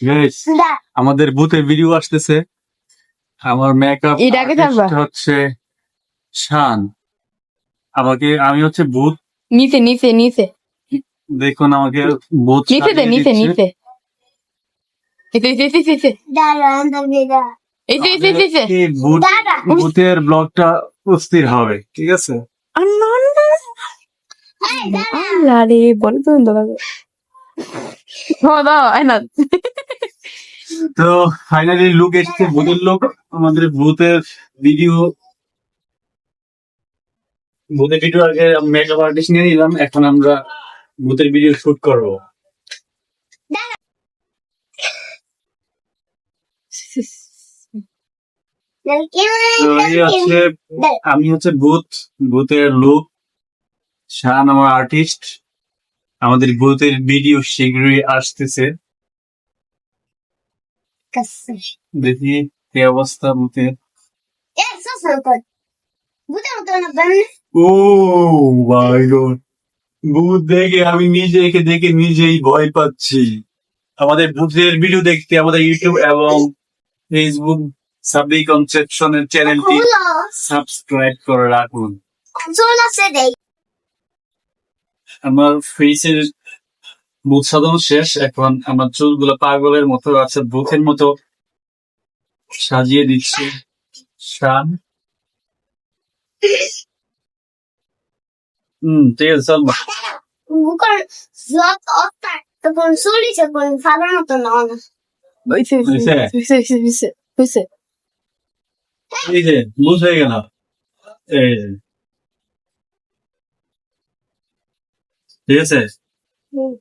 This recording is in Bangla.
Guys, আমাদের বুথের ভিডিও আসতেছে। আমার মেকআপ? হচ্ছে শান। আমাকে আমি হচ্ছে ভূত নিচে নিচে নিচে। দেখুন আমাকে ভূত নিচে দে নিচে নিচে। ভূতের ব্লগটা অস্থির হবে ঠিক আছে? আল্লাহ রে বলে তুমি দাদা দাও না তো ফাইনালি লুক এসছে ভূতের লোক আমাদের ভূতের ভিডিও ভূতের ভিডিও আগে মেকআপ আর্টিস্ট নিয়ে নিলাম এখন আমরা ভূতের ভিডিও শুট করব। তো হচ্ছে আমি হচ্ছে ভূত ভূতের লোক শান আমার আর্টিস্ট আমাদের ভূতের ভিডিও শীঘ্রই আসতেছে দেখি কি অবস্থা ভূতের ও মাই গড ভূত দেখে আমি নিজেকে দেখে নিজেই ভয় পাচ্ছি আমাদের ভূতের ভিডিও দেখতে আমাদের ইউটিউব এবং ফেসবুক সাবি কনসেপশনের চ্যানেলটি সাবস্ক্রাইব করে রাখুন আমার ফেসের মুখ সাজানো শেষ এখন আমার চুলগুলো পাগলের মতো আছে বুথের মতো সাজিয়ে দিচ্ছে। শান। হুম ঠিক আছে চল তখন চলিছে কোন ফাদার মতো না। হইছে হইছে হইছে? হইছে হইছে এই যে বুঝ হয়ে গেল। এই ঠিক আছে? হুম।